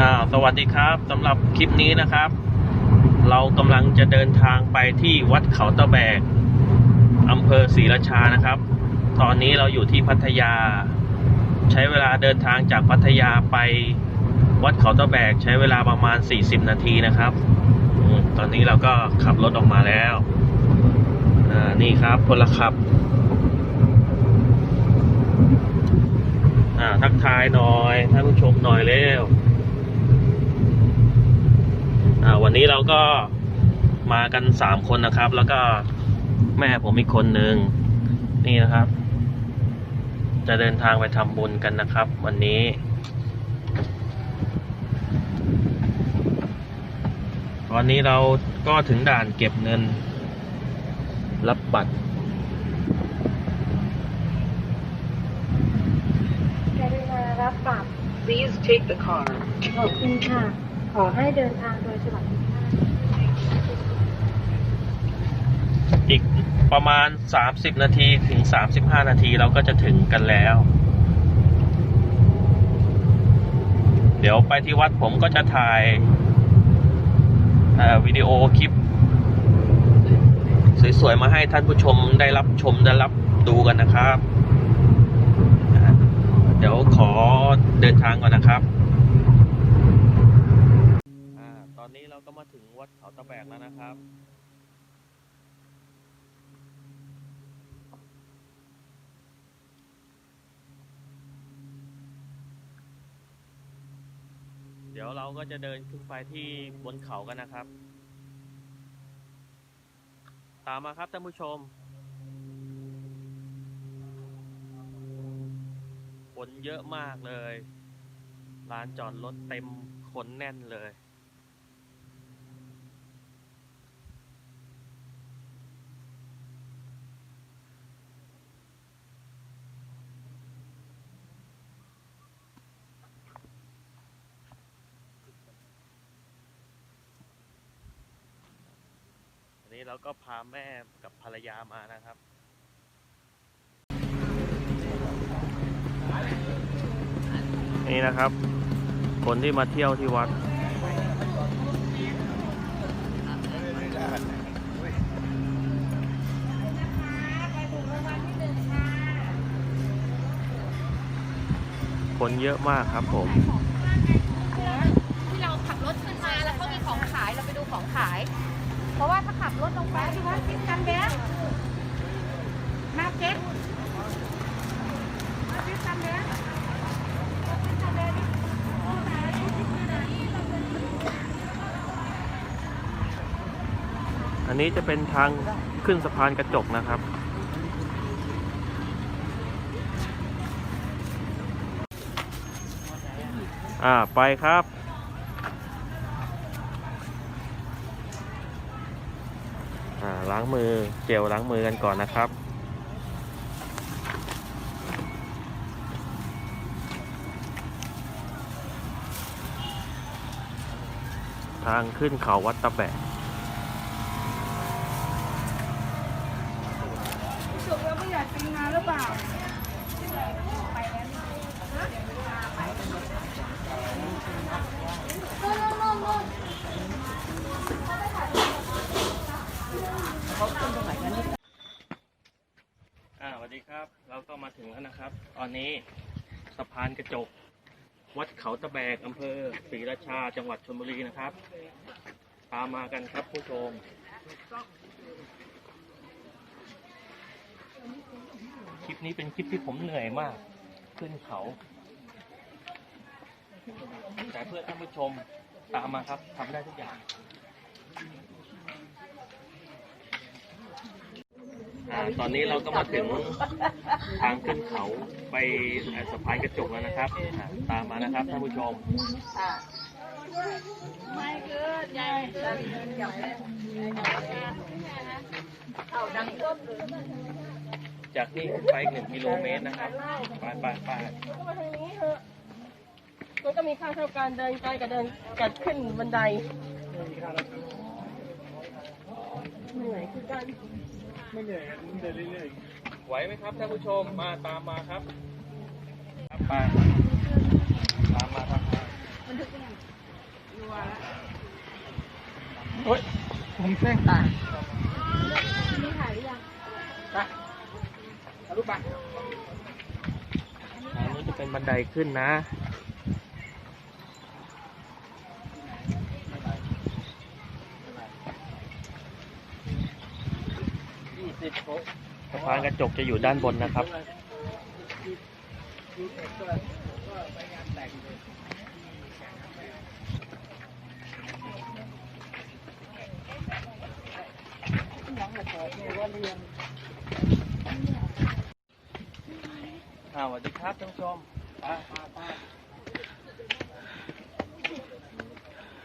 อ่าสวัสดีครับสำหรับคลิปนี้นะครับ เรากำลังจะเดินทางไปที่วัดเขาตะแบกอำเภอศรีราชานะครับ ตอนนี้เราอยู่ที่พัทยา ใช้เวลาเดินทางจากพัทยาไปวัดเขาตะแบก ใช้เวลาประมาณ 40 นาทีนะครับตอนนี้เราก็ขับรถออกมาแล้วนี่ครับพลขับอ่าทักทายหน่อยท่านผู้ชมหน่อยเร็ว วันนี้เราก็มากันสามคนนะครับ แล้วก็แม่ผมอีกคนหนึ่งนี่นะครับ จะเดินทางไปทำบุญกันนะครับ วันนี้ตอนนี้เราก็ถึงด่านเก็บเงิน รับบัตรกรุณารับปรับ Please take the card. ขอบคุณค่ะ ขอให้เดินทางโดยสวัสดิภาพอีกประมาณ 30 นาทีถึง 35 นาทีเราก็จะถึงกันแล้ว เดี๋ยวไปที่วัดผมก็จะถ่ายวิดีโอคลิป สวย ๆ มาให้ท่านผู้ชมได้รับชมได้รับดูกันนะครับ เดี๋ยวขอเดินทางก่อนนะครับอ่าตอนนี้เราก็มาถึงวัด เขาแบกแล้วนะครับ เดี๋ยวเราก็จะเดินขึ้นไปที่บนเขากันนะครับ ตามมาครับท่านผู้ชมคนเยอะมากเลยลานจอดรถเต็มคนแน่นเลย นี้เราก็พาแม่กับภรรยามานะครับ นี่นะครับ คนที่มาเที่ยวที่วัด คนเยอะมากครับผม ที่เราขับรถขึ้นมาแล้วเขามีของขายเราไปดูของขาย ราะว่าถ้าขับรถลงไปที่ว่าทิศกันแบงมาเก็ตมาทิศกันแบงอันนี้จะเป็นทางขึ้นสะพานกระจกนะครับอ่าไปครับ อ่า ล้างมือเจลล้างมือกันก่อนนะครับ ทางขึ้นเขาวัดตะแบกแล้วไม่อยากกินงานหรือเปล่า อ่าสวัสดีครับ เราก็มาถึงแล้วานนี้สะพานกระจก วัดเขาตะแบกอำเภอศรีราชาจังหวัดชลบุรีนะครับ ตามมากันครับผู้ชมคลิปนี้เป็นคลิปที่ผมเหนื่อยมาก ขึ้นเขา แต่เพื่อท่านผู้ชมตามมาครับทำได้ทุกอย่าง อ่า ตอนนี้เราก็มาถึงทางขึ้นเขาไปเอ่อสะพานกระจกแล้วนะครับอ่าตามมานะครับท่านผู้ชมจากนี่ขึ้นไปหนึ่งกิโลเมตรนะครับไปไปไปก็มาทางนี้เถอะมันก็มีค่าเท่าการเดินไปกับเดินกับขึ้นบันไดเหนื่อยคือกัน ไม่เหนื่อยเดินเรื่อยๆไหวไหมครับท่านผู้ชมมาตามมาครับครับไปตามมาครับมันถึกยังรัวโอ๊ยผมเส้นตายนี่ถ่ายหรือยังไปรูปไปอันนี้จะเป็นบันไดขึ้นนะ สะพานกระจกจะอยู่ด้านบนนะครับ อ่าสวัสดีครับท่านผู้ชมไปไปไป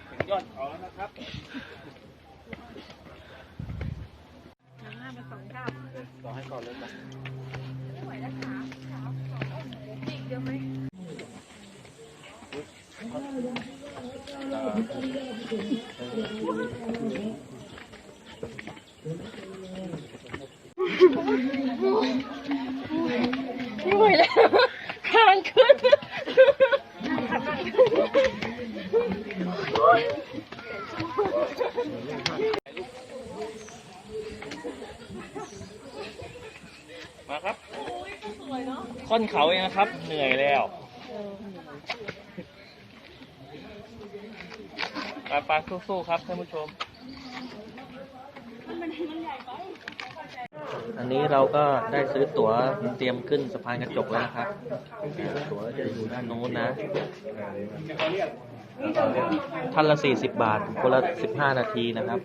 ถึงยอดเขาแล้วนะครับ ต่อให้ก่อนเลยนะไม่ไหวแล้วคานขึ้น มาครับ ค่อนเขาเองนะครับ เหนื่อยแล้วปาปาสู้ๆครับท่านผู้ชม อันนี้เราก็ได้ซื้อตั๋วเตรียมขึ้นสะพานกระจกแล้วนะครับ ตั๋วจะอยู่ด้านโน้นนะท่านละ40บบาท คนละ15นาทีนะครับ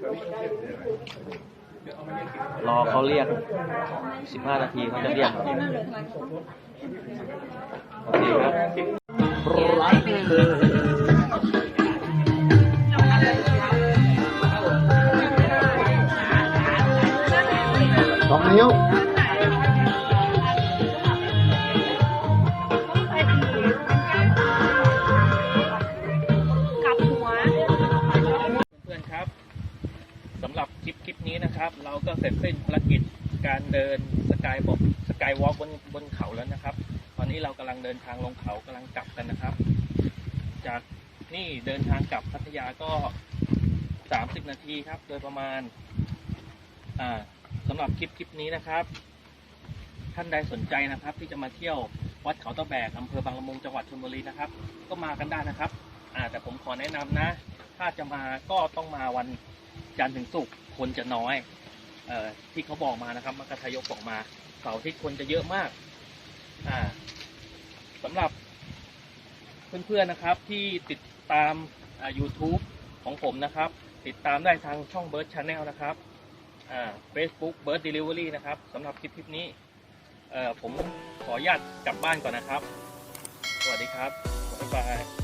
รอเขาเรียก15นาทีเขาจะเรียก รักเธอสองนิ้วเพื่อนๆครับสำหรับคลิปคลิปนี้นะครับ เราก็เสร็จสิ้นภารกิจการเดินสกายบอก กายวอล์กบนบนเขาแล้วนะครับ ตอนนี้เรากำลังเดินทางลงเขากำลังกลับกันนะครับ จากนี่เดินทางกลับพัทยาก็30นาทีครับ โดยประมาณ อ่าสำหรับคลิปคลิปนี้นะครับ ท่านใดสนใจนะครับ ที่จะมาเที่ยววัดเขาตะแบกอำเภอบางละมุงจังหวัดชลบุรีนะครับ ก็มากันได้นะครับอ่าแต่ผมขอแนะนำนะ ถ้าจะมาก็ต้องมาวันจันทร์ถึงศุกร์คนจะน้อย เอ่อที่เขาบอกมานะครับมัคคทายกบอกมา เสาร์อาที่คนจะเยอะมาก อ่าสำหรับเพื่อนๆนะครับที่ติดตามอ่า YouTube ของผมนะครับ ติดตามได้ทางช่อง Bird Channel นะครับอ่า Facebook Bird Delivery นะครับสำหรับคลิปคลิปนี้ ผมขออนุญาตกลับบ้านก่อนนะครับ สวัสดีครับบ๊ายบาย